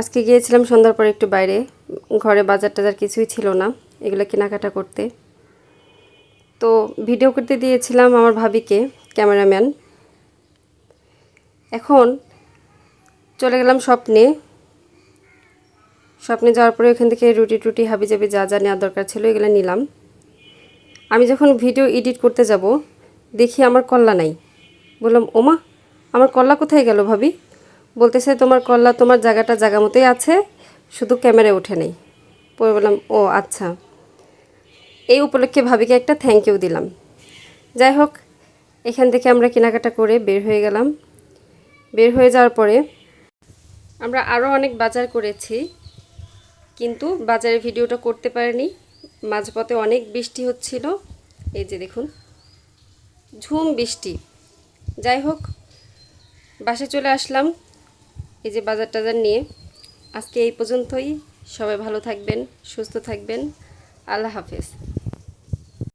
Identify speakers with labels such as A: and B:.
A: আজকে গিয়েছিলাম সন্ধ্যার পর একটু বাইরে। ঘরে বাজার টাজার কিছুই ছিল না, এগুলো কেনাকাটা করতে। তো ভিডিও করতে দিয়েছিলাম আমার ভাবিকে, ক্যামেরাম্যান। এখন চলে গেলাম স্বপ্নে। স্বপ্নে যাওয়ার পরে ওখান থেকে রুটি টুটি, হাবি জাবি যা যা নেওয়ার দরকার ছিল এগুলো নিলাম। আমি যখন ভিডিও এডিট করতে যাব, দেখি আমার কল্লা নাই। বললাম, ওমা, আমার কল্লা কোথায় গেল ভাবি? বলতেছে, তোমার কল্লা তোমার জায়গাটা জায়গা মতোই আছে, শুধু ক্যামেরায় ওঠে নেই। পরে বললাম, ও আচ্ছা। এই উপলক্ষে ভাবিকে একটা থ্যাংক ইউ দিলাম। যাই হোক, এখান থেকে আমরা কেনাকাটা করে বের হয়ে গেলাম। বের হয়ে যাওয়ার পরে আমরা আরও অনেক বাজার করেছি, কিন্তু বাজারের ভিডিওটা করতে পারিনি। মাঝপথে অনেক বৃষ্টি হচ্ছিল। এই যে দেখুন, ঝুম বৃষ্টি। যাই হোক বাসে চলে আসলাম। এই যে বাজার টাজার নিয়ে আজকে এই পর্যন্তই। সবাই ভালো থাকবেন, সুস্থ থাকবেন। আল্লাহ হাফেজ।